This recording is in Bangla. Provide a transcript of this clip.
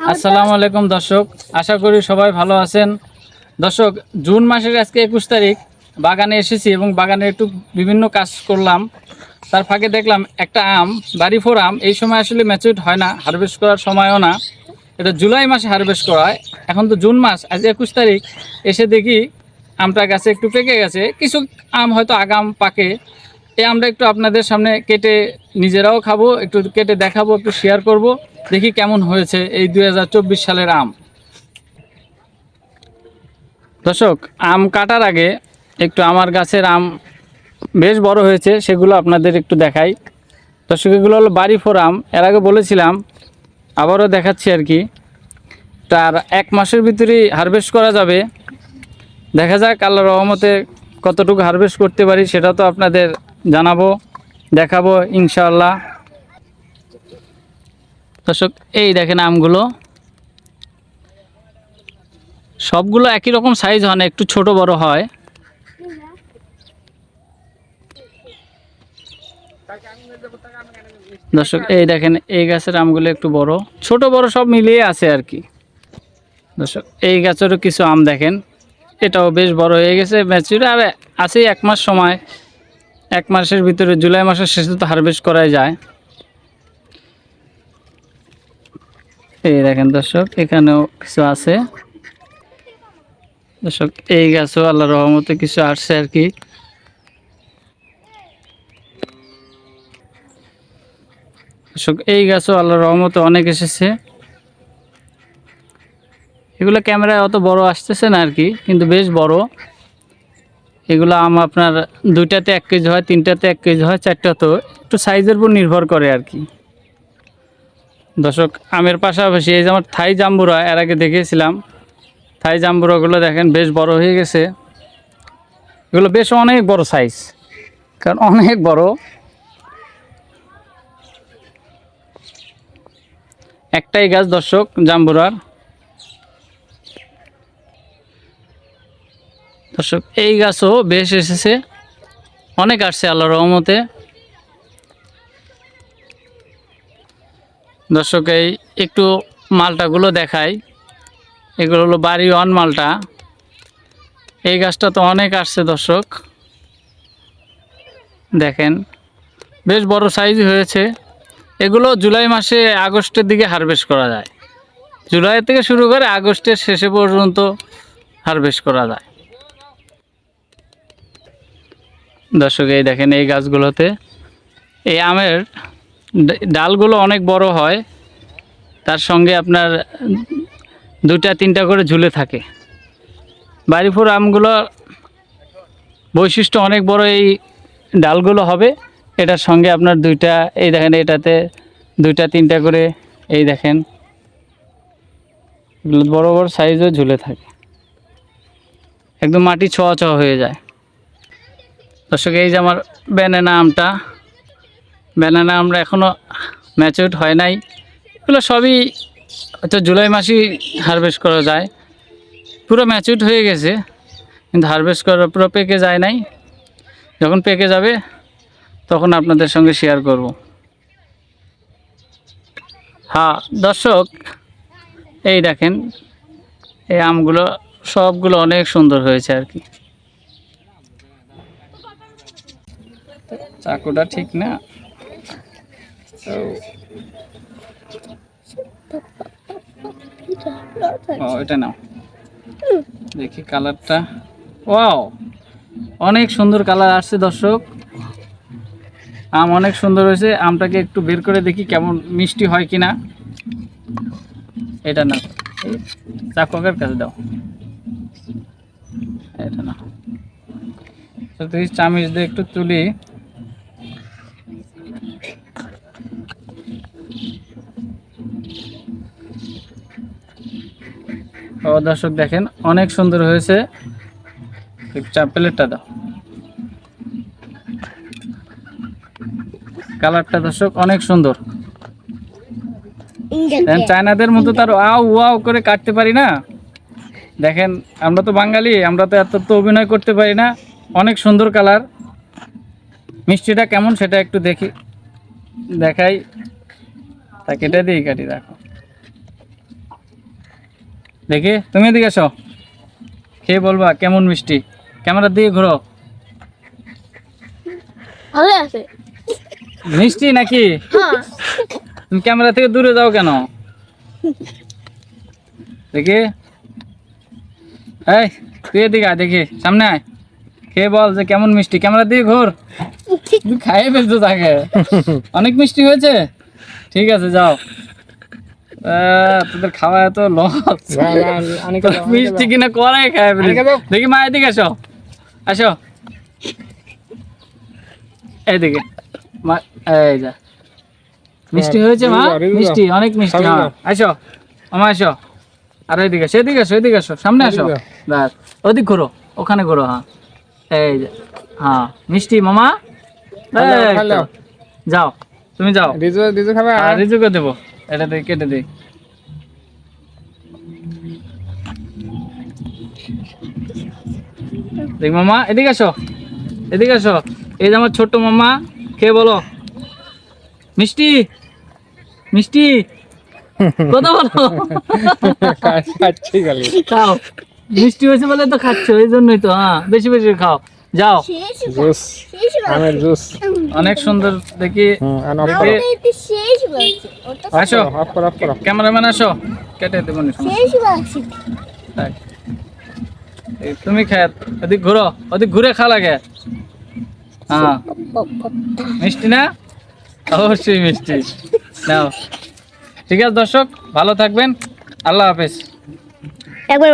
আসসালামু আলাইকুম দর্শক। আশা করি সবাই ভালো আছেন। দর্শক জুন মাসের আজকে একুশ তারিখ। বাগানে এসেছি এবং বাগানে একটু বিভিন্ন কাজ করলাম। তার ফাঁকে দেখলাম একটা আম বাড়ি ফোর আম। এই সময় আসলে ম্যাচুরিট হয় না হারভেস্ট করার সময়ও না। এটা জুলাই মাসে হারভেস্ট করা হয়। এখন তো জুন মাস আজ একুশ তারিখ। এসে দেখি আমটা গাছে একটু পেকে গেছে। কিছু আম হয়তো আগাম পাকে। এই আমরা একটু আপনাদের সামনে কেটে নিজেরাও খাব, একটু কেটে দেখাবো, একটু শেয়ার করব। দেখি কেমন হয়েছে এই দু হাজার চব্বিশ সালের আম। দর্শক, আম কাটার আগে একটু আমার গাছের আম বেশ বড় হয়েছে, সেগুলো আপনাদের একটু দেখাই। দর্শক, এগুলো হলো বাড়ি ফোর আম। এর আগে বলেছিলাম, আবারও দেখাচ্ছি আর কি। তার এক মাসের ভিতরেই হারভেস্ট করা যাবে। দেখা যাক আল্লাহ রহমতে কতটুকু হারভেস্ট করতে পারি, সেটা তো আপনাদের জানাব, দেখাবো, ইনশাআল্লাহ। দর্শক, এই দেখেন আমগুলো। সবগুলো একই রকম সাইজ হয় না, একটু ছোট বড় হয়। দর্শক, এই দেখেন, এই গাছের আমগুলো একটু বড়। ছোট বড় সব মিলিয়ে আছে আর কি। দর্শক, এই গাছেরও কিছু আম দেখেন। এটাও বেশ বড় হয়ে গেছে ম্যাচুর আর আছেই এক মাস সময়। এক মাসের ভিতরে জুলাই মাসের শেষে তো হারভেস্ট করাই যায়। এই দেখেন দর্শক, এখানেও কিছু আছে। দর্শক, এই গাছও আল্লাহ রহমতে কিছু আসছে আর কি। দর্শক, এই গাছও আল্লাহ রহমতে অনেক এসেছে। এগুলো ক্যামেরায় অত বড় আসতেছে না আর কি, কিন্তু বেশ বড়। এগুলো আম আপনার দুইটাতে এক কেজি হয়, তিনটাতে এক কেজি হয়, চারটা তো। একটু সাইজের উপর নির্ভর করে আর কি। দর্শক, আমের পাশাপাশি এই যে আমার থাই জাম্বুরা, এর আগে দেখেছিলাম থাই জাম্বুরাগুলো দেখেন বেশ বড় হয়ে গেছে। এগুলো বেশ অনেক বড় সাইজ কারণ অনেক বড়। একটাই গাছ দর্শক জাম্বুরার। দর্শক, এই গাছও বেশ এসেছে। অনেক আসছে আল্লাহ রহমতে। দর্শক, এই একটু মালটাগুলো দেখাই। এগুলো হলো বাড়ি ওয়ান মালটা। এই গাছটা তো অনেক আসছে দর্শক। দেখেন, বেশ বড় সাইজ হয়েছে। এগুলো জুলাই মাসে আগস্টের দিকে হারভেস্ট করা যায়। জুলাই থেকে শুরু করে আগস্টের শেষে পর্যন্ত হারভেস্ট করা যায়। দর্শক, এই দেখেন এই গাছগুলোতে। এই আমের ডালগুলো অনেক বড় হয়, তার সঙ্গে আপনার দুটা তিনটা করে ঝুলে থাকে। বাড়িপুর আমগুলো বৈশিষ্ট্য অনেক বড় এই ডালগুলো হবে। এটার সঙ্গে আপনার দুইটা, এই দেখেন এটাতে দুইটা, তিনটা করে, এই দেখেন। বড় বড় সাইজও ঝুলে থাকে। একদম মাটি ছোঁয়া ছোঁয়া হয়ে যায়। দর্শক, এই যে আমার ব্যানানা আমটা, ব্যানানা আমরা এখনও ম্যাচিউর হয় নাই। এগুলো সবই হয়তো জুলাই মাসেই হারভেস্ট করা যায়। পুরো ম্যাচিউর হয়ে গেছে, কিন্তু হারভেস্ট করা পুরো পেকে যায় নাই। যখন পেকে যাবে, তখন আপনাদের সঙ্গে শেয়ার করব। হ্যাঁ দর্শক, এই দেখেন, এই আমগুলো সবগুলো অনেক সুন্দর হয়েছে আর কি। চাকুটা ঠিক না। ও, এটা নাও। দেখি কালারটা। ওয়াও, অনেক সুন্দর কালার আসছে দর্শক। আম অনেক সুন্দর হয়েছে। আমটাকে একটু বের করে দেখি কেমন মিষ্টি হয় কিনা। এটা না চাককের কাছে দাও। এটা না তুই চামিচ দিয়ে একটু তুলি। ও দর্শক দেখেন অনেক সুন্দর হয়েছে। চা প্লেটটা দাও। কালারটা দর্শক অনেক সুন্দর। চায়নাদের মতো তার আও ওয়াও করে কাটতে পারি না। দেখেন আমরা তো বাঙালি আমরা তো এত তো অভিনয় করতে পারি না। অনেক সুন্দর কালার। মিষ্টিটা কেমন সেটা একটু দেখি দেখাই। তা কেটে দিই কাটি রাখো। দেখি তুমি এদিকে আসো খেয়ে বলবা কেমন মিষ্টি? ক্যামেরা দিয়ে ঘোরো। ভালো আছে। মিষ্টি নাকি? হ্যাঁ। তুমি ক্যামেরা থেকে দূরে যাও কেন? দেখি। এই তুই এদিকে আয় দেখি। সামনে আয়। খেয়ে বল যে কেমন মিষ্টি? ক্যামেরা দিয়ে ঘোর। তুমি খাইয়ে ফেলছো তাকে। অনেক মিষ্টি হয়েছে? ঠিক আছে যাও। তোদের খাওয়া এত লস। মিষ্টি কিনা খায়। দেখি মা এদিকে আসো। আসো। এইদিকে মা এই যা। মিষ্টি হয়েছে মা। মিষ্টি অনেক মিষ্টি সামনে হ্যাঁ। আসো। আমা আসো। আর এদিকে আসো এদিকে আসো এদিকে আসো। সামনে আসো। এদিকে ব্যাস। ওদিক ঘোরো। ওখানে ঘোরো হ্যাঁ। এই যে হ্যাঁ। মিষ্টি মামা। যাও। তুমি যাও। রিজু রিজু খাবে? আর রিজুকে দেবো। এটা দিয়ে কেটে দিই দেখ মামা এদিকে আসো। এদিকে আসো। এই যে আমার ছোট্ট মামা কে বলো। মিষ্টি? মিষ্টি? কথা বলো? মিষ্টি হয়েছে বলে তো খাচ্ছ এই জন্যই তো হ্যাঁ বেশি বেশি খাও। যাও। জুস। আমের জুস। অনেক সুন্দর দেখি। আসো। অফ করো ক্যামেরাম্যান আসো। কেটে দেবো তুমি খায় ওদিক ঘুরো ওদিক ঘুরে খা লাগে। হ্যাঁ। মিষ্টি না? অবশ্যই মিষ্টি। নাও ঠিক আছে দর্শক ভালো থাকবেন। আল্লাহ হাফেজ।